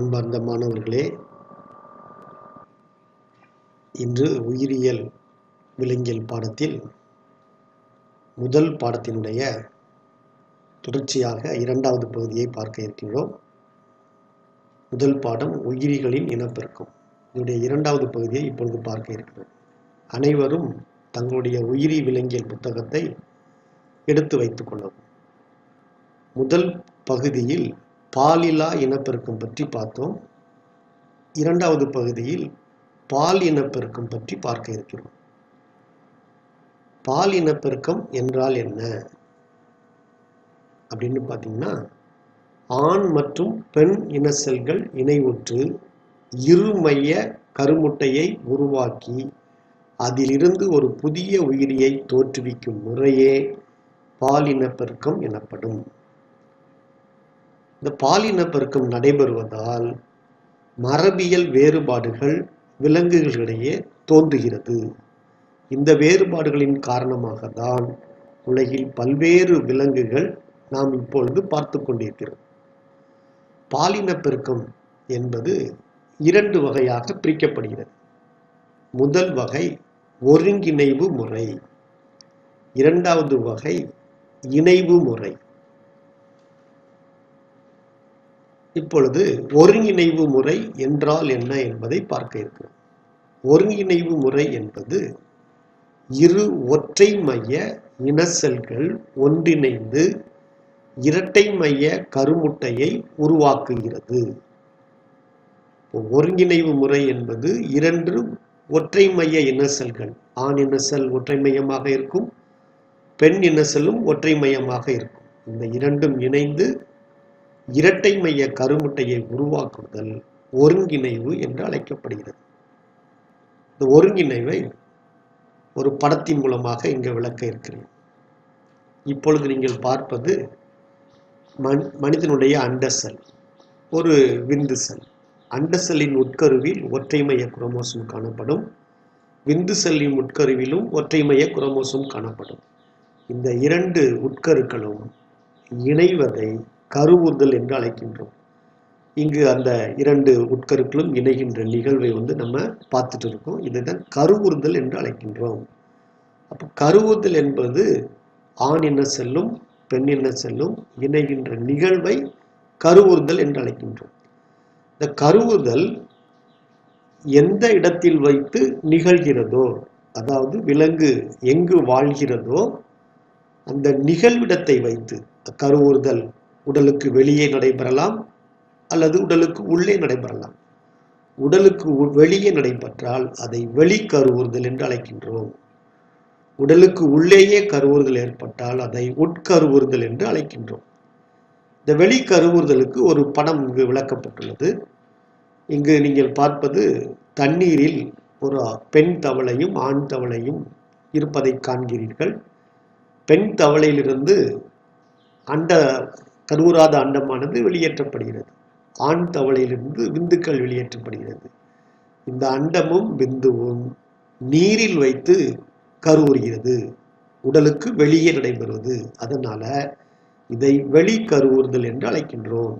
அன்பார்ந்த மாணவர்களே இன்று உயிரியல் விலங்கியல் பாடத்தில் முதல் பாடத்தினுடைய தொடர்ச்சியாக இரண்டாவது பகுதியை பார்க்க இருக்கின்றோம். முதல் பாடம் உயிரிகளின் இனப்பெருக்கம். இதனுடைய இரண்டாவது பகுதியை இப்பொழுது பார்க்க இருக்கிறோம் அனைவரும் தங்களுடைய உயிரி விலங்கியல் புத்தகத்தை எடுத்து வைத்துக் கொள்ளவும். முதல் பகுதியில் பாலிலா இனப்பெருக்கம் பற்றி பார்த்தோம். இரண்டாவது பகுதியில் பால் இனப்பெருக்கம் பற்றி பார்க்க இருக்கிறோம். பால் இனப்பெருக்கம் என்றால் என்ன? அப்படின்னு பார்த்தீங்கன்னா ஆண் மற்றும் பெண் இன செல்கள் இணைவுற்று இருமைய கருமுட்டையை உருவாக்கி அதிலிருந்து ஒரு புதிய உயிரியை தோற்றுவிக்கும் முறையே பாலினப்பெருக்கம் எனப்படும். இந்த பாலினப்பெருக்கம் நடைபெறுவதால் மரபியல் வேறுபாடுகள் விலங்குகளிடையே தோன்றுகிறது. இந்த வேறுபாடுகளின் காரணமாக தான் உலகில் பல்வேறு விலங்குகள் நாம் இப்பொழுது பார்த்து கொண்டிருக்கிறோம். பாலினப்பெருக்கம் என்பது இரண்டு வகையாக பிரிக்கப்படுகிறது. முதல் வகை ஒருங்கிணைவு முறை இரண்டாவது வகை இணைவு முறை. இப்பொழுது ஒருங்கிணைவு முறை என்றால் என்ன என்பதை பார்க்க இருக்கிறோம். ஒருங்கிணைவு முறை என்பது இரு ஒற்றை மைய இனசல்கள் ஒன்றிணைந்து இரட்டை மைய கருமுட்டையை உருவாக்குகிறது. ஒருங்கிணைவு முறை என்பது இரண்டு ஒற்றை மைய இனசல்கள் ஆண் இனசல் ஒற்றை மையமாக இருக்கும் பெண் இனசலும் ஒற்றை மையமாக இருக்கும். இந்த இரண்டும் இணைந்து இரட்டை மைய கருமுட்டையை உருவாக்குதல் ஒருங்கிணைவு என்று அழைக்கப்படுகிறது. இந்த ஒருங்கிணைவை ஒரு படத்தின் மூலமாக இங்கு விளக்க இருக்கிறேன். இப்பொழுது நீங்கள் பார்ப்பது மண் மனிதனுடைய அண்டசல் ஒரு விந்து செல். அண்ட செல்லின் உட்கருவில் ஒற்றை மைய குரோமோசோம் காணப்படும். விந்து செல்லின் உட்கருவிலும் ஒற்றை மைய குரோமோசோம் காணப்படும். இந்த இரண்டு உட்கருக்களும் இணைவதை கருவுறுதல் என்று அழைக்கின்றோம். இங்கு அந்த இரண்டு உட்கருக்களும் இணைகின்ற நிகழ்வை வந்து நம்ம பார்த்துட்டு இருக்கோம். இதுதான் கருவுறுதல் என்று அழைக்கின்றோம். அப்போ கருவுறுதல் என்பது ஆண் என்ன செல்லும் பெண் என்ன செல்லும் இணைகின்ற நிகழ்வை கருவுறுதல் என்று அழைக்கின்றோம். இந்த கருவுறுதல் எந்த இடத்தில் வைத்து நிகழ்கிறதோ அதாவது விலங்கு எங்கு வாழ்கிறதோ அந்த நிகழ்விடத்தை வைத்து கருவுறுதல் உடலுக்கு வெளியே நடைபெறலாம் அல்லது உடலுக்கு உள்ளே நடைபெறலாம். உடலுக்கு வெளியே நடைபெற்றால் அதை வெளிக்கருவுறுதல் என்று அழைக்கின்றோம். உடலுக்கு உள்ளேயே கருவுறுதல் ஏற்பட்டால் அதை உட்கருவுறுதல் என்று அழைக்கின்றோம். இந்த வெளி கருவுறுதலுக்கு ஒரு படம் இங்கு விளக்கப்பட்டுள்ளது. இங்கு நீங்கள் பார்ப்பது தண்ணீரில் ஒரு பெண் தவளையும் ஆண் தவளையும் இருப்பதை காண்கிறீர்கள். பெண் தவளையிலிருந்து அண்ட கருவுறாத அண்டமானது வெளியேற்றப்படுகிறது. ஆண் தவளையிலிருந்து விந்துக்கள் வெளியேற்றப்படுகிறது. இந்த அண்டமும் விந்துவும் நீரில் வைத்து கருவுறுகிறது. உடலுக்கு வெளியே நடைபெறுவது. அதனால இதை வெளி கருவுறுதல் என்று அழைக்கின்றோம்.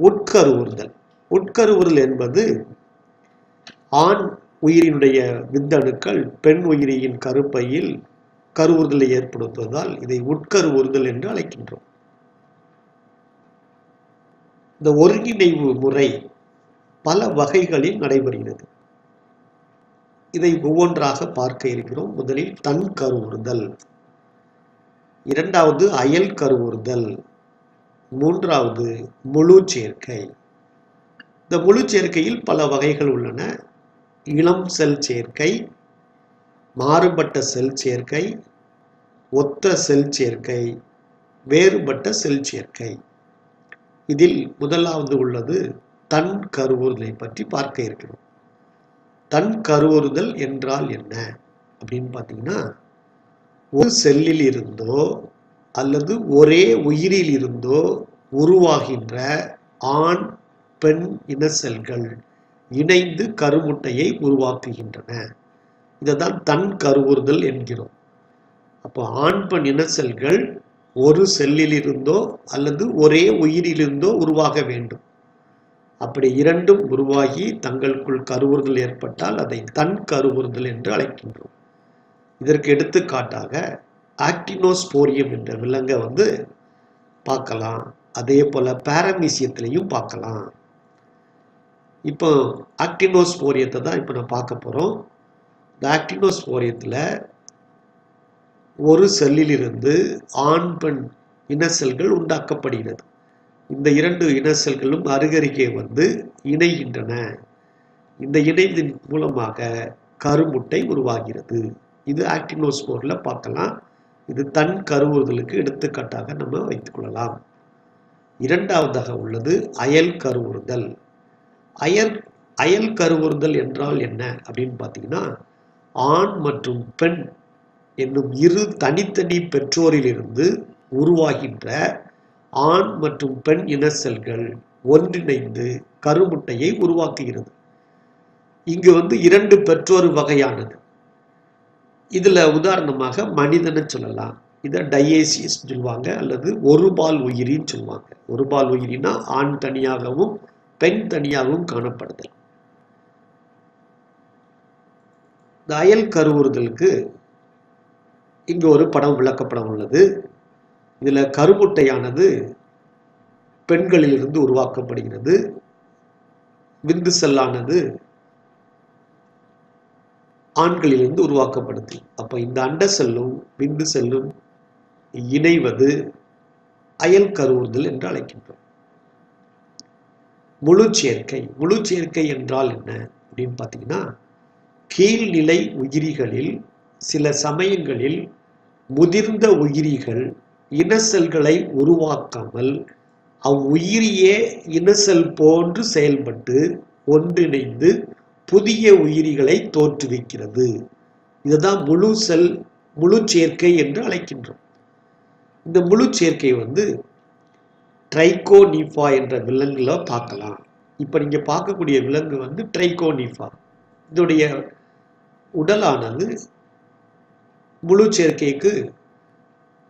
உட்கருவுறுதல். உட்கருவுறுதல் என்பது ஆண் உயிரினுடைய விந்தணுக்கள் பெண் உயிரியின் கருப்பையில் கருவுறுதலை ஏற்படுத்துவதால் இதை உட்கருவுறுதல் என்று அழைக்கின்றோம். இந்த ஒருங்கிணைவு முறை பல வகைகளில் நடைபெறுகிறது. இதை ஒவ்வொன்றாக பார்க்க இருக்கிறோம். முதலில் தன் கருவுறுதல். இரண்டாவது அயல் கருவுறுதல். மூன்றாவது முழு சேர்க்கை. இந்த முழு சேர்க்கையில் பல வகைகள் உள்ளன. இளம் செல் சேர்க்கை மாறுபட்ட செல் சேர்க்கை ஒத்த செல் சேர்க்கை வேறுபட்ட செல் சேர்க்கை. இதில் முதலாவது உள்ளது தன் கருவுறுதலை பற்றி பார்க்க இருக்கிறோம். தன் கருவுறுதல் என்றால் என்ன? அப்படின்னு பார்த்தீங்கன்னா ஒரு செல்லில் இருந்தோ அல்லது ஒரே உயிரில் இருந்தோ உருவாகின்ற ஆண் பெண் இன செல்கள் இணைந்து கருமுட்டையை உருவாக்குகின்றன. இதை தான் தன் கருவுறுதல் என்கிறோம். அப்போ ஆண் பெண் இன செல்கள் ஒரு செல்லிலிருந்தோ அல்லது ஒரே உயிரிலிருந்தோ உருவாக வேண்டும். அப்படி இரண்டும் உருவாகி தங்களுக்குள் கருவுறுதல் ஏற்பட்டால் அதை தன் கருவுறுதல் என்று அழைக்கின்றோம். இதற்கு எடுத்துக்காட்டாக ஆக்டினோஸ்போரியம் என்ற விலங்கை வந்து பார்க்கலாம். அதே போல பேரமீசியத்திலையும் பார்க்கலாம். இப்போ ஆக்டினோஸ்போரியத்தை தான் இப்போ நான் பார்க்க போகிறோம் இந்த ஆக்டினோஸ்போரியத்தில் ஒரு செல்லிலிருந்து ஆண் பெண் இன செல்கள் உண்டாக்கப்படுகிறது. இந்த இரண்டு இன செல்களும் அருகருகே வந்து இணைகின்றன. இந்த இணைந்தின் மூலமாக கருமுட்டை உருவாகிறது. இது ஆக்டினோஸ்போரில் பார்க்கலாம். இது தன் கருவுறுதலுக்கு எடுத்துக்காட்டாக நம்ம வைத்துக்கொள்ளலாம் இரண்டாவதாக உள்ளது அயல் கருவுறுதல். அயல் அயல் கருவுறுதல் என்றால் என்ன அப்படின்னு பார்த்தீங்கன்னா ஆண் மற்றும் பெண் என்னும் இரு தனித்தனி பெற்றோரிலிருந்து உருவாகின்ற ஆண் மற்றும் பெண் இன செல்கள் ஒன்றிணைந்து கருமுட்டையை உருவாக்குகிறது. இங்கு வந்து இரண்டு பெற்றோர் வகையானது. இதில் உதாரணமாக மனிதனை சொல்லலாம். இதை டைஏசியஸ் சொல்லுவாங்க அல்லது ஒரு பால் உயிரின்னு சொல்லுவாங்க. ஒரு பால் உயிரினா ஆண் தனியாகவும் பெண் தனியாகவும் காணப்படுதல். இந்த அயல் கருவுறுதலுக்கு இங்கு ஒரு படம் விளக்கப்படம் உள்ளது. இதில் கருமுட்டையானது பெண்களிலிருந்து உருவாக்கப்படுகிறது. விந்து செல்லானது ஆண்களிலிருந்து உருவாக்கப்படுது. அப்போ இந்த அண்ட செல்லும் விந்து செல்லும் இணைவது அயல் கருவுறுதல் என்று அழைக்கின்றோம். முழு சேர்க்கை முழு சேர்க்கை என்றால் என்ன அப்படின்னு பார்த்தீங்கன்னா கீழ்நிலை உயிரிகளில் சில சமயங்களில் முதிர்ந்த உயிரிகள் இனசல்களை உருவாக்காமல் அவ்வுயிரியே இனசல் போன்று செயல்பட்டு ஒன்றிணைந்து புதிய உயிரிகளை தோற்றுவிக்கிறது. இதுதான் முழு செல் முழு சேர்க்கை என்று அழைக்கின்றோம். இந்த முழு சேர்க்கை வந்து ட்ரைகோனிஃபா என்ற விலங்குல பார்க்கலாம். இப்போ நீங்கள் பார்க்கக்கூடிய விலங்கு வந்து ட்ரைகோனிஃபா. இதோடைய உடலானது முழு சேர்க்கைக்கு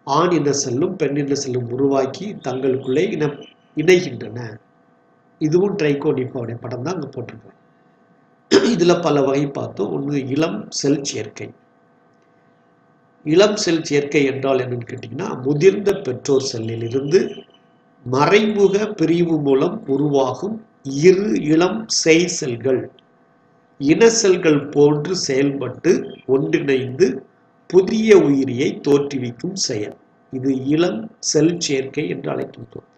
ஆண் இன செல்லும் பெண் இன செல்லும் உருவாக்கி தங்களுக்குள்ளே இன இணைகின்றன. இதுவும் ட்ரைகோனிஃபாவுடைய படம் தான் அங்கே போட்டிருக்கேன் இதில் பல வகை பார்த்தோம். ஒன்று இளம் செல் சேர்க்கை. இளம் செல் சேர்க்கை என்றால் என்னன்னு கேட்டிங்கன்னா முதிர்ந்த பெற்றோர் செல்லில் இருந்து மறைமுக பிரிவு மூலம் உருவாகும் இரு இளம் செய் செல்கள். இன செல்கள் போன்று செயல்பட்டு ஒன்றிணைந்து புதிய உயிரியை தோற்றுவிக்கும் செயல். இது இளம் செல் சேர்க்கை என்று அழைக்கின்றோம்.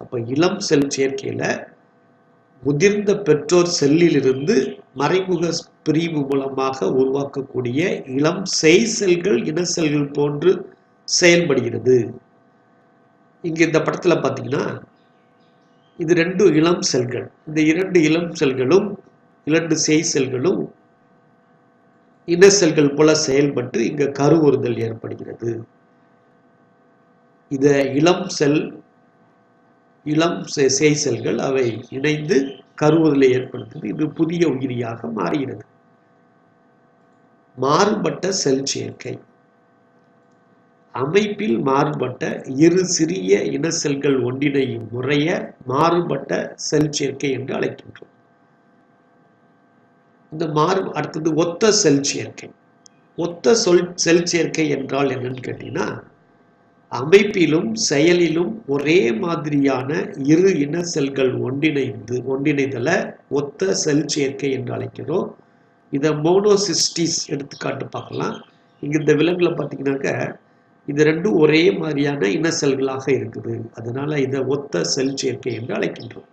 அப்ப இளம் செல் சேர்க்கையில முதிர்ந்த பெற்றோர் செல்லிலிருந்து மறைமுக பிரிவு மூலமாக உருவாக்கக்கூடிய இளம் செய் செல்கள் இன செல்கள் போன்று செயல்படுகிறது. இங்க இந்த படத்துல பாத்தீங்கன்னா இது ரெண்டு இளம் செல்கள். இந்த இரண்டு இளம் செல்களும் இரண்டு செய் செல்களும் இன செல்கள் போல செயல்பட்டு இங்க கருவுறுதல் ஏற்படுகிறது. இத இளம் செல் இளம் சேய் செல்கள் அவை இணைந்து கருவுறுதலை ஏற்படுத்துது. இது புதிய உயிரியாக மாறுகிறது. மாறுபட்ட செல் சேர்க்கை. அமைப்பில் மாறுபட்ட இரு சிறிய இன செல்கள் ஒன்றிணையும் முறைய மாறுபட்ட செல் சேர்க்கை என்று அழைக்கின்றோம். இந்த மாறு அடுத்தது ஒத்த செல் சேர்க்கை. ஒத்த சொல் செல் சேர்க்கை என்றால் என்னன்னு கேட்டீங்கன்னா அமைப்பிலும் செயலிலும் ஒரே மாதிரியான இரு இன செல்கள் ஒன்றிணைந்து ஒன்றிணைதலை ஒத்த செல் சேர்க்கை என்று அழைக்கிறோம். இதை மோனோசிஸ்டிஸ் எடுத்துக்காட்டு பார்க்கலாம். இங்க இந்த விலங்குல பார்த்தீங்கன்னாக்க இது ரெண்டும் ஒரே மாதிரியான இன செல்களாக இருக்குது. அதனால இதை ஒத்த செல் சேர்க்கை என்று அழைக்கின்றோம்.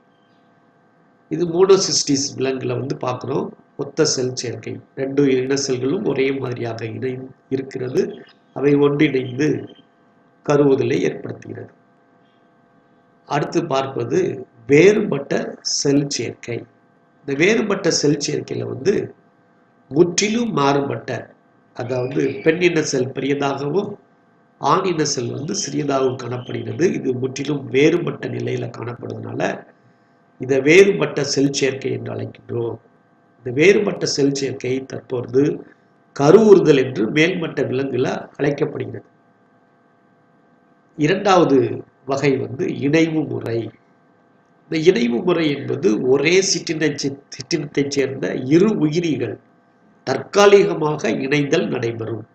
இது மோனோசிஸ்டிஸ் விலங்குல வந்து பார்க்குறோம் ஒத்த செல் சேர்க்கை. ரெண்டு இன செல்களும் ஒரே மாதிரியாக இணை இருக்கிறது. அவை ஒன்றிணைந்து கருவுதலை ஏற்படுத்துகிறது. அடுத்து பார்ப்பது வேறுபட்ட செல் சேர்க்கை. இந்த வேறுபட்ட செல் சேர்க்கையில் வந்து முற்றிலும் மாறுபட்ட அதாவது பெண்ணின செல் பெரியதாகவும் ஆணின செல் வந்து சிறியதாகவும் காணப்படுகிறது. இது முற்றிலும் வேறுபட்ட நிலையில் காணப்படுவதனால இதை வேறுபட்ட செல் சேர்க்கை என்று அழைக்கின்றோம். இந்த வேறுபட்ட செல் சேர்க்கை தற்பொழுது கருவுறுதல் என்று மேல்மட்ட விலங்குல அழைக்கப்படுகிறது. இரண்டாவது வகை வந்து இணைவு முறை. இந்த இணைவு முறை என்பது ஒரே சிற்றினை சிற்றினத்தைச் சேர்ந்த இரு உயிரிகள் தற்காலிகமாக இணைதல் நடைபெறும்.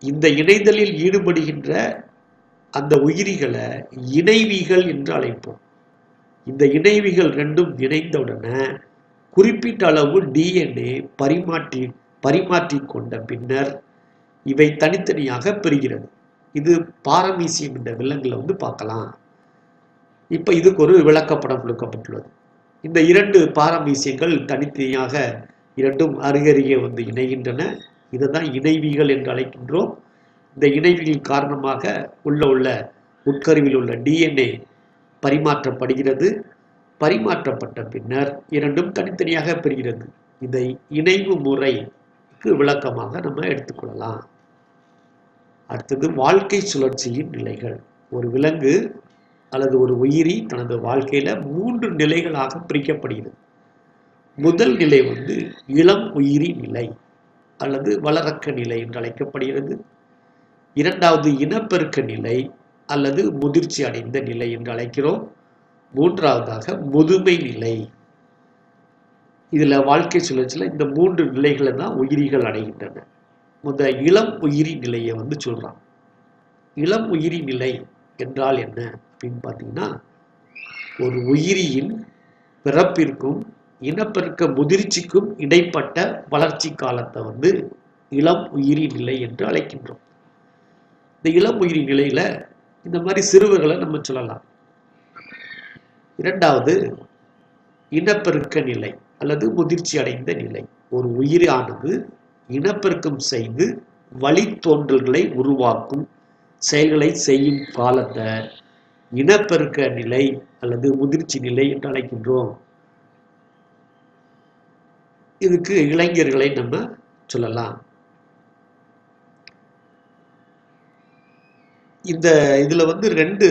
இந்த இணைதலில் ஈடுபடுகின்ற அந்த உயிரிகளை இணைவிகள் என்று அழைப்போம். இந்த இணைவிகள் ரெண்டும் இணைந்தவுடனே குறிப்பிட்ட அளவு டிஎன்ஏ பரிமாற்றி பரிமாற்றி கொண்ட பின்னர் இவை தனித்தனியாக பெறுகிறது இது பாரமீசியம் என்ற விலங்குல வந்து பார்க்கலாம். இப்போ இதுக்கு ஒரு விளக்கப்படம் கொடுக்கப்பட்டுள்ளது. இந்த இரண்டு பாரமீசியங்கள் தனித்தனியாக இரண்டும் அருகருகே வந்து இணைகின்றன. இதை தான் இணைவிகள் என்று அழைக்கின்றோம். இந்த இணைவிகள் காரணமாக உள்ள உள்ள உட்கருவில் உள்ள டிஎன்ஏ பரிமாற்றப்படுகிறது. பரிமாற்றப்பட்ட பின்னர் இரண்டும் தனித்தனியாக பெறுகிறது இதை இணைவு முறைக்கு விளக்கமாக நம்ம எடுத்துக்கொள்ளலாம். அடுத்தது வாழ்க்கை சுழற்சியின் நிலைகள். ஒரு விலங்கு அல்லது ஒரு உயிரி தனது வாழ்க்கையில மூன்று நிலைகளாக பிரிக்கப்படுகிறது. முதல் நிலை வந்து இளம் உயிரி நிலை அல்லது வளரக்க நிலை என்று அழைக்கப்படுகிறது. இரண்டாவது இனப்பெருக்க நிலை அல்லது முதிர்ச்சி அடைந்த நிலை என்று அழைக்கிறோம். மூன்றாவதாக முதுமை நிலை. இதில் வாழ்க்கை சுழற்சியில் இந்த மூன்று நிலைகளை தான் உயிரிகள் அடைகின்றன. முத இளம் உயிரி நிலையை வந்து சொல்கிறான் இளம் உயிரி நிலை என்றால் என்ன அப்படின்னு பார்த்தீங்கன்னா ஒரு உயிரியின் பிறப்பிற்கும் இனப்பெருக்க முதிர்ச்சிக்கும் இடைப்பட்ட வளர்ச்சி காலத்தை வந்து இளம் உயிரி நிலை என்று அழைக்கின்றோம். இந்த இளம் உயிரி நிலையில் இந்த மாதிரி சிறுவர்களை நம்ம சொல்லலாம். இரண்டாவது இனப்பெருக்க நிலை அல்லது முதிர்ச்சி அடைந்த நிலை. ஒரு உயிரானது இனப்பெருக்கம் செய்து வழித்தோன்றல்களை உருவாக்கும் செயல்களை செய்யும் காலத்தை இனப்பெருக்க நிலை அல்லது முதிர்ச்சி நிலை என்று அழைக்கின்றோம். இதுக்கு இளைஞர்களை நம்ம சொல்லலாம். இந்த இதில் வந்து ரெண்டு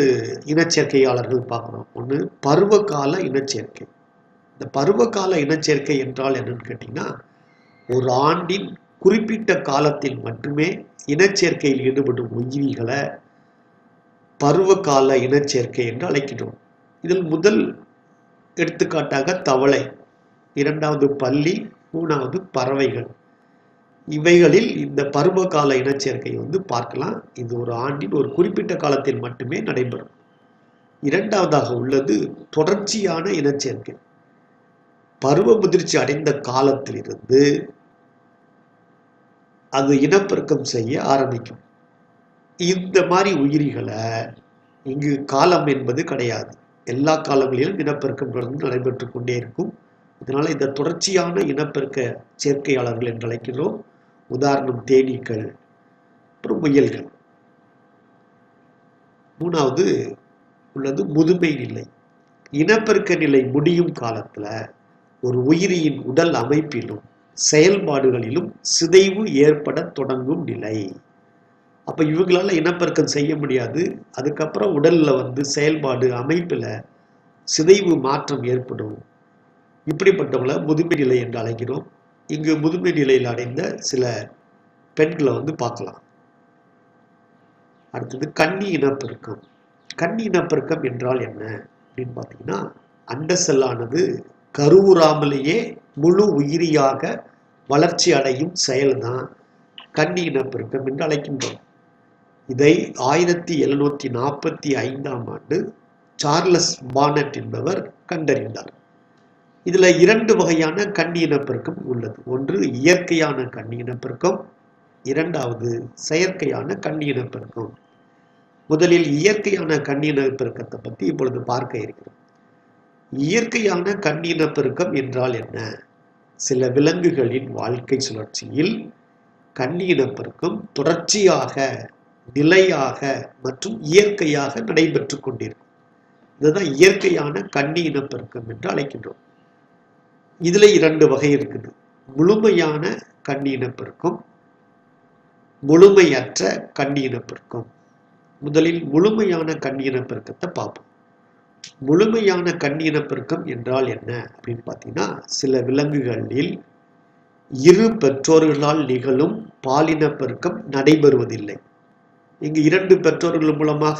இனச்சேர்க்கையாளர்கள் பார்க்குறோம் ஒன்று பருவகால இனச்சேர்க்கை. இந்த பருவகால இனச்சேர்க்கை என்றால் என்னன்னு கேட்டிங்கன்னா ஒரு ஆண்டின் குறிப்பிட்ட காலத்தில் மட்டுமே இனச்சேர்க்கையில் ஈடுபடும் உயிரிகளை பருவகால இனச்சேர்க்கை என்று அழைக்கிறோம் இதில் முதல் எடுத்துக்காட்டாக தவளை இரண்டாவது பள்ளி மூணாவது பறவைகள். இவைகளில் இந்த பருவகால இனச்சேர்க்கை வந்து பார்க்கலாம். இது ஒரு ஆண்டின் ஒரு குறிப்பிட்ட காலத்தில் மட்டுமே நடைபெறும். இரண்டாவதாக உள்ளது தொடர்ச்சியான இனச்சேர்க்கை. பருவ முதிர்ச்சி அடைந்த காலத்திலிருந்து அது இனப்பெருக்கம் செய்ய ஆரம்பிக்கும். இந்த மாதிரி உயிரிகளை இங்கு காலம் என்பது கிடையாது. எல்லா காலங்களிலும் இனப்பெருக்கம் தொடர்ந்து நடைபெற்று கொண்டே இருக்கும். இதனால் இந்த தொடர்ச்சியான இனப்பெருக்க சேர்க்கையாளர்கள் என்று அழைக்கிறோம். உதாரணம் தேனீக்கள் அப்புறம் முயல்கள் மூணாவது உள்ளது முதுமை நிலை. இனப்பெருக்க நிலை முடியும் காலத்தில் ஒரு உயிரியின் உடல் அமைப்பிலும் செயல்பாடுகளிலும் சிதைவு ஏற்பட தொடங்கும் நிலை. அப்போ இவங்களால இனப்பெருக்கம் செய்ய முடியாது. அதுக்கப்புறம் உடலில் வந்து செயல்பாடு அமைப்பில் சிதைவு மாற்றம் ஏற்படும். இப்படிப்பட்டவங்களை முதுமை நிலை என்று அழைக்கிறோம். இங்கு முதுமை நிலையில் அடைந்த சில பெண்களை வந்து பார்க்கலாம். அடுத்தது கன்னி இனப்பெருக்கம். கன்னி இனப்பெருக்கம் என்றால் என்ன? அப்படின்னு பார்த்தீங்கன்னா அண்ட செல்லானது கருவுறாமலேயே முழு உயிரியாக வளர்ச்சி அடையும் செயல்தான் கன்னி இனப்பெருக்கம் என்று அழைக்கின்றோம். இதை ஆயிரத்தி எழுநூற்றி நாற்பத்தி ஐந்தாம் ஆண்டு சார்லஸ் பானட் என்பவர் கண்டறிந்தார். இதுல இரண்டு வகையான கன்னி இனப்பெருக்கம் உள்ளது. ஒன்று இயற்கையான கன்னி இனப்பெருக்கம் இரண்டாவது செயற்கையான கன்னி இனப்பெருக்கம். முதலில் இயற்கையான கன்னி இனப்பெருக்கத்தை பற்றி இப்பொழுது பார்க்க இருக்கிறோம். இயற்கையான கன்னி இனப்பெருக்கம் என்றால் என்ன? சில விலங்குகளின் வாழ்க்கை சுழற்சியில் கன்னி இனப்பெருக்கம் தொடர்ச்சியாக நிலையாக மற்றும் இயற்கையாக நடைபெற்று கொண்டிருக்கும். இதுதான் இயற்கையான கன்னி இனப்பெருக்கம் என்று அழைக்கின்றோம். இதில் இரண்டு வகை இருக்குது. முழுமையான கன்னி முழுமையற்ற கன்னி முதலில் முழுமையான கண்ணினப்பெருக்கத்தை பார்ப்போம். முழுமையான கன்னி என்றால் என்ன அப்படின்னு பார்த்தீங்கன்னா சில விலங்குகளில் இரு பெற்றோர்களால் நிகழும் பாலினப்பெருக்கம் நடைபெறுவதில்லை. இங்கு இரண்டு பெற்றோர்கள் மூலமாக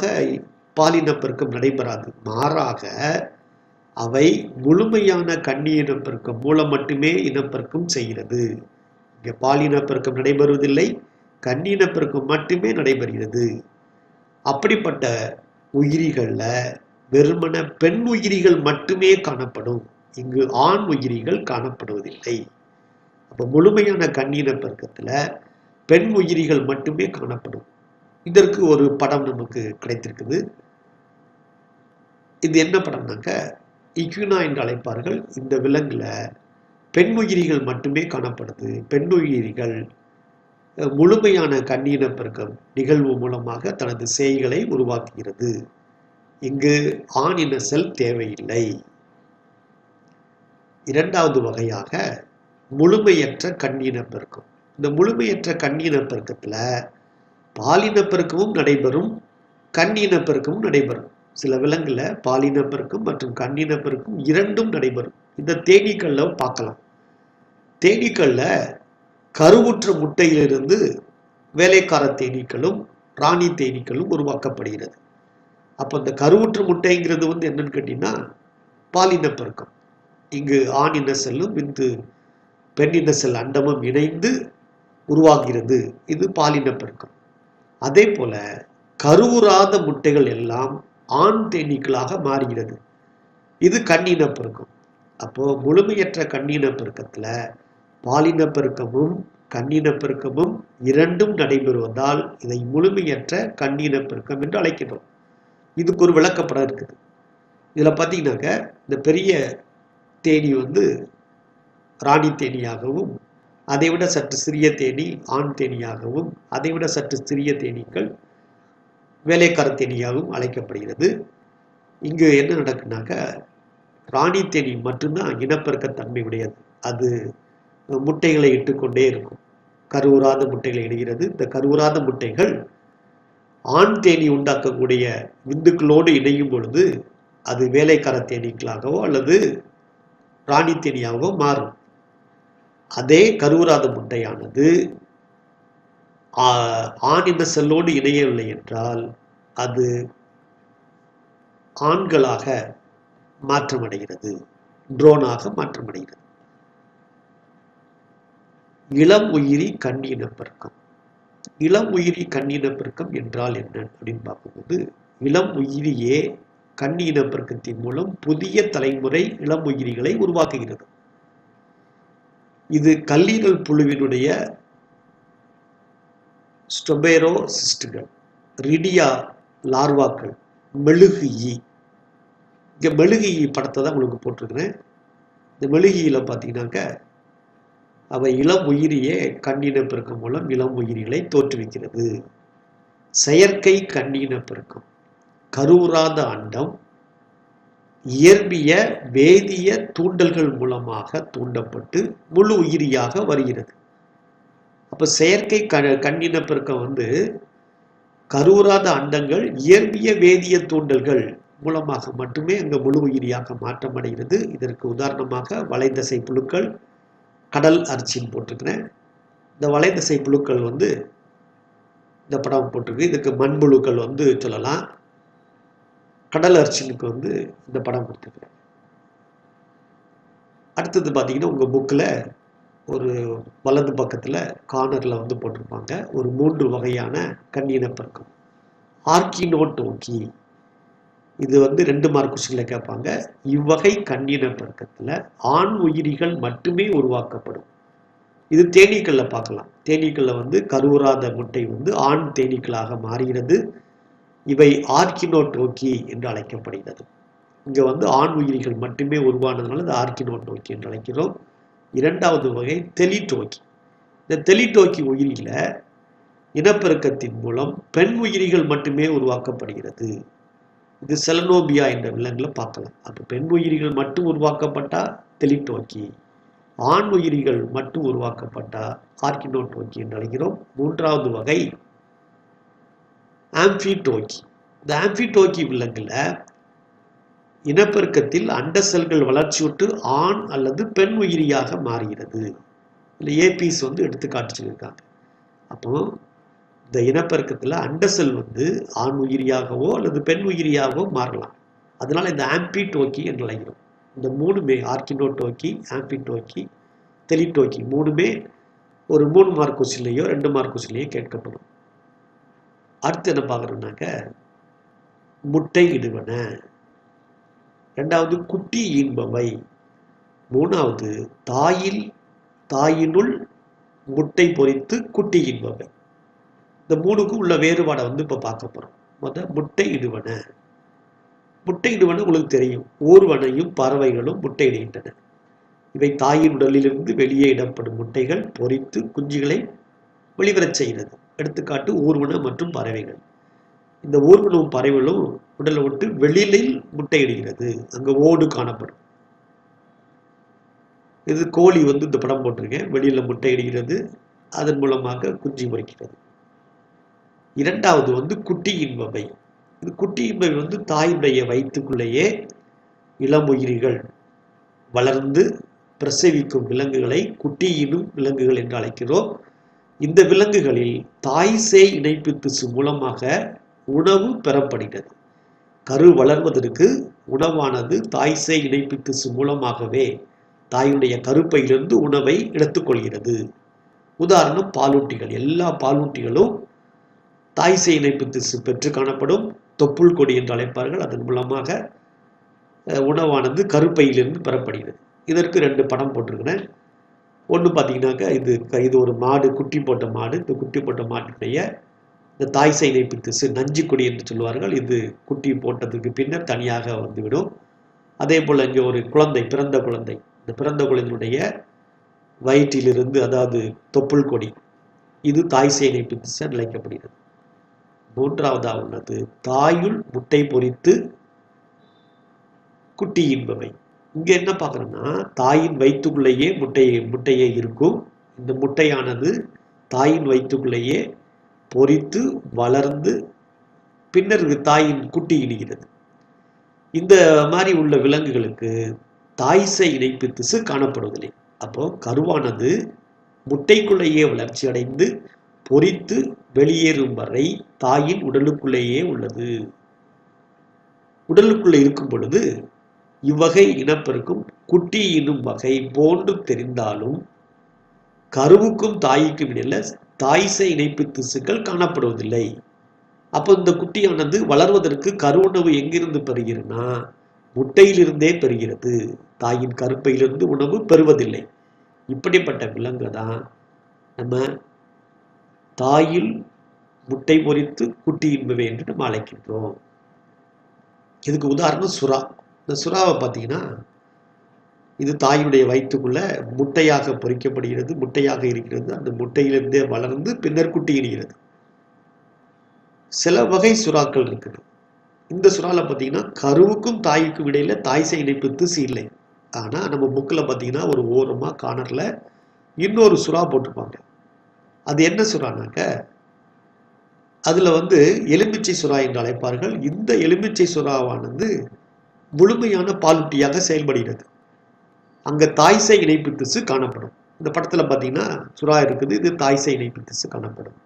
பாலினப்பெருக்கம் நடைபெறாது. மாறாக அவை முழுமையான கன்னி இனப்பெருக்கம் மூலம் மட்டுமே இனப்பெருக்கம் செய்கிறது. இங்கே பாலினப்பெருக்கம் நடைபெறுவதில்லை கன்னி இனப்பெருக்கம் மட்டுமே நடைபெறுகிறது. அப்படிப்பட்ட உயிரிகளில் வெறுமன பெண் உயிரிகள் மட்டுமே காணப்படும். இங்கு ஆண் உயிரிகள் காணப்படுவதில்லை. அப்போ முழுமையான கண்ணீர பெருக்கத்தில் பெண் உயிரிகள் மட்டுமே காணப்படும். இதற்கு ஒரு படம் நமக்கு கிடைத்திருக்குது. இது என்ன படம்னாக்க இக்யூனா என்று அழைப்பார்கள். இந்த விலங்குல பெண்முயிரிகள் மட்டுமே காணப்படுது. பெண்ணுயிரிகள் முழுமையான கண்ணீர பெருக்கம் நிகழ்வு மூலமாக தனது செய்களை உருவாக்குகிறது. இங்கு ஆண் இன செல் தேவையில்லை. இரண்டாவது வகையாக முழுமையற்ற கண்ணினப்பெருக்கம் இந்த முழுமையற்ற கண்ணினப்பெருக்கத்தில் பாலினப்பெருக்கமும் நடைபெறும் கண்ணினப்பெருக்கமும் நடைபெறும். சில விலங்குல பாலினப்பெருக்கம் மற்றும் கண்ணினப்பெருக்கம் இரண்டும் நடைபெறும். இந்த தேனீக்கள்ல பார்க்கலாம். தேனீக்கள்ல கருவுற்ற முட்டையிலிருந்து வேலைக்கார தேனீக்களும் ராணி தேனீக்களும் உருவாக்கப்படுகிறது. அப்போ இந்த கருவுற்ற முட்டைங்கிறது வந்து என்னன்னு கேட்டீங்கன்னா பாலினப்பெருக்கம் இங்கு ஆண் இன செல்லும் விந்து பெண் இன செல் அண்டமும் இணைந்து உருவாகிறது. இது பாலினப்பெருக்கம் அதே போல கருவுறாத முட்டைகள் எல்லாம் ஆண் தேனீக்களாக மாறுகிறது. இது கண்ணினப்பெருக்கம் அப்போ முழுமையற்ற கண்ணினப்பெருக்கத்துல பாலினப்பெருக்கமும் கண்ணினப்பெருக்கமும் இரண்டும் நடைபெறுவதால் இதை முழுமையற்ற கண்ணினப்பெருக்கம் என்று அழைக்கிறோம் இதுக்கு ஒரு விளக்கப்படம் இருக்குது. இதில் பார்த்தீங்கன்னாக்க இந்த பெரிய தேனி வந்து ராணி தேனியாகவும் அதை விட சற்று சிறிய தேனி ஆண் தேனியாகவும் அதை விட சற்று சிறிய தேனீக்கள் வேலைக்கார தேனியாகவும் அழைக்கப்படுகிறது. இங்கு என்ன நடக்குனாக்க ராணி தேனி மட்டும்தான் இனப்பெருக்க தன்மை உடையது. அது முட்டைகளை இட்டுக்கொண்டே இருக்கும். கருவுறாத முட்டைகளை இடுகிறது இந்த கருவுறாத முட்டைகள் ஆண் தேனி உண்டாக்கக்கூடிய விந்துக்களோடு இணையும் பொழுது அது வேலைக்கார தேனீக்களாகவோ அல்லது ராணி தேனியாகவோ மாறும். அதே கருவுறாத முட்டையானது ஆணின செல்லோடு இணையவில்லை என்றால் அது ஆண்களாக மாற்றமடைகிறது ட்ரோனாக மாற்றமடைகிறது. இளம் உயிரி கண்ணினப்பெருக்கம். இளம் உயிரி கண்ணினப்பெருக்கம் என்றால் என்ன அப்படின்னு பார்க்கும்போது இளம் உயிரியே கண்ணி இனப்பெருக்கத்தின் மூலம் புதிய தலைமுறை இளம் உயிரிகளை உருவாக்குகிறது. இது கல்லீரல் புழுவினுடைய ஸ்டொபேரோசிஸ்டுகள் ரிடியா லார்வாக்கள் மெழுகு ஈ. இங்கே மெழுகு ஈ படத்தை தான் உங்களுக்கு போட்டிருக்கிறேன். இந்த மெழுகு ஈல பார்த்தீங்கன்னாக்க அவை இளம் உயிரியே கண்ணினப்பெருக்கம் மூலம் இளம் உயிரிகளை தோற்றுவிக்கிறது. செயற்கை கண்ணினப்பெருக்கம் கருவுறாத அண்டம் இயற்பிய வேதிய தூண்டல்கள் மூலமாக தூண்டப்பட்டு முழு உயிரியாக வருகிறது. அப்போ செயற்கை க கண்ணினப்பெருக்கம் வந்து கருவுறாத அண்டங்கள் இயற்பிய வேதிய தூண்டல்கள் மூலமாக மட்டுமே அங்கே முழு உயிரியாக மாற்றமடைகிறது. இதற்கு உதாரணமாக வலைதசை புழுக்கள் கடல் அரிசின்னு போட்டிருக்கிறேன். இந்த வலைதசை புழுக்கள் வந்து இந்த படம் போட்டிருக்கு. இதுக்கு மண்புழுக்கள் வந்து சொல்லலாம். கடல் அர்ச்சினுக்கு வந்து இந்த படம் கொடுத்துருக்குறேன் அடுத்தது பார்த்தீங்கன்னா உங்கள் புக்கில் ஒரு வலது பக்கத்தில் கார்னரில் வந்து போட்டிருப்பாங்க. ஒரு மூன்று வகையான கண்ணினப்பெருக்கம் ஆர்கினோட்டோக்கி இது வந்து ரெண்டு மார்க் கொஸ்டினில் கேட்பாங்க. இவ்வகை கண்ணினப்பெருக்கத்தில் ஆண் உயிரிகள் மட்டுமே உருவாக்கப்படும். இது தேனீக்களில் பார்க்கலாம். தேனீக்களில் வந்து கருவுறாத முட்டை வந்து ஆண் தேனீக்களாக மாறுகிறது. இவை ஆர்கினோட்டோக்கி என்று அழைக்கப்படுகிறது. இங்கே வந்து ஆண் உயிரிகள் மட்டுமே உருவானதுனால இது ஆர்கினோட்டோக்கி என்று அழைக்கிறோம். இரண்டாவது வகை தெலிடோக்கி இந்த தெலிடோக்கி உயிரியில் இனப்பெருக்கத்தின் மூலம் பெண் உயிரிகள் மட்டுமே உருவாக்கப்படுகிறது. இது செலனோபியா என்ற விலங்குல பார்க்கலாம். அப்போ பெண் உயிரிகள் மட்டும் உருவாக்கப்பட்டா தெலிடோக்கி ஆண் உயிரிகள் மட்டும் உருவாக்கப்பட்டா ஆர்கினோடோக்கி என்று அழைக்கிறோம். மூன்றாவது வகை ஆம்பிடோக்கி இந்த ஆம்பிடோக்கி விலங்குல இனப்பெருக்கத்தில் அண்ட செல்கள் வளர்ச்சியுற்று ஆண் அல்லது பெண் உயிரியாக மாறுகிறது. இல்லை ஏபிஸ் வந்து எடுத்துக்காட்டு சொல்லியிருக்காங்க. அப்போ இந்த இனப்பெருக்கத்தில் அண்ட செல் வந்து ஆண் உயிரியாகவோ அல்லது பெண் உயிரியாகவோ மாறலாம். அதனால இந்த ஆம்பி டோக்கி என்று அழைக்கிறோம் இந்த மூணுமே ஆர்கினோ டோக்கி ஆம்பி டோக்கி தெளி டோக்கி மூணுமே ஒரு மூணு மார்க் கொஸ்டின்லையோ ரெண்டு மார்க் கொஸ்டின்லையோ கேட்கப்படும். அடுத்து என்ன பார்க்குறோம்னாக்க முட்டை இடுவன. ரெண்டாவது குட்டி ஈன்பவை மூணாவது தாயில் தாயினுள் முட்டை பொறித்து குட்டி ஈன்பவை இந்த மூணுக்கும் உள்ள வேறுபாடை வந்து இப்போ பார்க்க போகிறோம் முத முட்டை இடுவன. முட்டை இடுவன உங்களுக்கு தெரியும். ஊர்வனையும் பறவைகளும் முட்டை இடுகின்றன. இவை தாயின் உடலிலிருந்து வெளியே இடப்படும் முட்டைகள் பொறித்து குஞ்சுகளை வெளிவரச் செய்கிறது. எடுத்துக்காட்டு ஊர்வன மற்றும் பறவைகள். இந்த ஊர்வனவும் பறவைகளும் உடலை விட்டு வெளியில் முட்டையிடுகிறது. அங்க ஓடு காணப்படும். இது கோழி வந்து இந்த படம் போட்டிருக்கேன். வெளியில முட்டையிடுகிறது. அதன் மூலமாக குஞ்சு முறைக்கிறது இரண்டாவது வந்து குட்டியின் வகை. இது குட்டியின் வகை வந்து தாயுடைய வயிற்றுக்குள்ளேயே இளமுயிரிகள் வளர்ந்து பிரசவிக்கும் விலங்குகளை குட்டியினும் விலங்குகள் என்று அழைக்கிறோம். இந்த விலங்குகளில் தாய் சேய் இணைப்பு திசு மூலமாக உணவு பெறப்படுகிறது. கரு வளர்வதற்கு உணவானது தாய் சேய் இணைப்பு திசு மூலமாகவே தாயுடைய கருப்பையிலிருந்து உணவை எடுத்துக்கொள்கிறது. உதாரணம் பாலூட்டிகள். எல்லா பாலூட்டிகளும் தாய் சேய் இணைப்பு திசு பெற்று காணப்படும். தொப்புள் கொடி என்று அழைப்பார்கள். அதன் மூலமாக உணவானது கருப்பையிலிருந்து பெறப்படுகிறது. இதற்கு ரெண்டு படம் போட்டிருக்கிறேன். ஒன்று பார்த்தீங்கன்னாக்கா இது இது ஒரு மாடு குட்டி போட்ட மாடு. இந்த குட்டி போட்ட மாட்டினுடைய இந்த தாய் சேய் இணைப்பு திசு நஞ்சு கொடி என்று சொல்லுவார்கள். இது குட்டி போட்டதுக்கு பின்னர் தனியாக வந்துவிடும். அதே போல் இங்கே ஒரு குழந்தை பிறந்த குழந்தை. இந்த பிறந்த குழந்தையினுடைய வயிற்றிலிருந்து அதாவது தொப்புள் கொடி. இது தாய் சேனை இணைப்பு திசு அழைக்கப்படுகிறது மூன்றாவதாக உள்ளது. தாயுள் முட்டை பொரித்து குட்டி என்பவை இங்க என்ன பார்க்குறோம்னா தாயின் வயிற்றுக்குள்ளேயே முட்டை முட்டையே இருக்கும். இந்த முட்டையானது தாயின் வயிற்றுக்குள்ளேயே பொரித்து வளர்ந்து பின்னர் தாயின் குட்டி இடுகிறது இந்த மாதிரி உள்ள விலங்குகளுக்கு தாய் இணைப்பு திசு காணப்படுவதில்லை. அப்போ கருவானது முட்டைக்குள்ளேயே வளர்ச்சி அடைந்து பொரித்து வெளியேறும் வரை தாயின் உடலுக்குள்ளேயே உள்ளது. உடலுக்குள்ளே இருக்கும் பொழுது இவ்வகை இனப்பெருக்கும் குட்டி இன்னும் வகை போன்று தெரிந்தாலும் கருவுக்கும் தாய்க்கும் இடையில தாய்சை இணைப்பு திசுக்கள் காணப்படுவதில்லை. அப்போ இந்த குட்டியானது வளர்வதற்கு கருவுணவு எங்கிருந்து பெறுகிறதுனா முட்டையிலிருந்தே பெறுகிறது. தாயின் கருப்பையிலிருந்து உணவு பெறுவதில்லை. இப்படிப்பட்ட விலங்கு தான் நம்ம தாயில் முட்டை பொரித்து குட்டி என்பவை என்று நம்ம அழைக்கின்றோம். இதுக்கு உதாரணம் சுறா. இந்த சுறாவை பார்த்தீங்கன்னா இது தாயுடைய வயிற்றுக்குள்ள முட்டையாக பொறிக்கப்படுகிறது முட்டையாக இருக்கிறது. அந்த முட்டையிலிருந்தே வளர்ந்து பின்னர் குட்டியிடுகிறது. சில வகை சுறாக்கள் இருக்குது. இந்த சுறால பார்த்தீங்கன்னா கருவுக்கும் தாய்க்கும் இடையில தாய் செய் இணைப்பு திசு இல்லை. ஆனால் நம்ம புக்கில் பார்த்தீங்கன்னா ஒரு ஓரமாக கார்னரில் இன்னொரு சுறா போட்டிருப்பாங்க. அது என்ன சுறானாக்க அதில் வந்து எலுமிச்சை சுறா என்று அழைப்பார்கள். இந்த எலுமிச்சை சுறாவானது முழுமையான பாலுட்டியாக செயல்படுகிறது. அங்கே தாய்சை இணைப்பு திசு காணப்படும். இந்த படத்தில் பார்த்தீங்கன்னா சுறா இருக்குது இது தாய்சை இணைப்பு திசு காணப்படும்.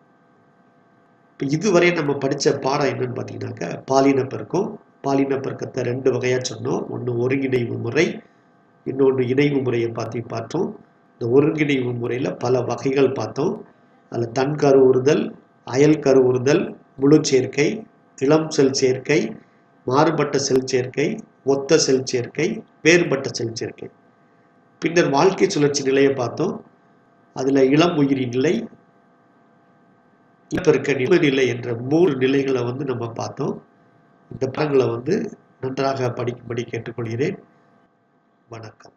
இப்போ இதுவரை நம்ம படித்த பாடம் என்னன்னு பார்த்தீங்கன்னாக்க பாலினப்பெருக்கம் பாலினப்பெருக்கத்தை ரெண்டு வகையாக சொன்னோம். ஒன்று ஒருங்கிணைவு முறை இன்னொன்று இணைவு முறையை பார்த்து பார்த்தோம். இந்த ஒருங்கிணைவு முறையில் பல வகைகள் பார்த்தோம். அதில் தன் கருவுறுதல் அயல் கருவுறுதல் முழு சேர்க்கை இளம் செல் சேர்க்கை மாறுபட்ட செல் சேர்க்கை ஒத்த செல் சேர்க்கை வேறுபட்ட செல் சேர்க்கை. பின்னர் வாழ்க்கை சுழற்சி நிலையை பார்த்தோம். அதில் இளம் உயிரி நிலை இப்பெருக்க நிலை நிலை என்ற மூணு நிலைகளை வந்து நம்ம பார்த்தோம். இந்த படங்களை வந்து நன்றாக படிக்கும்படி கேட்டுக்கொள்கிறேன். வணக்கம்.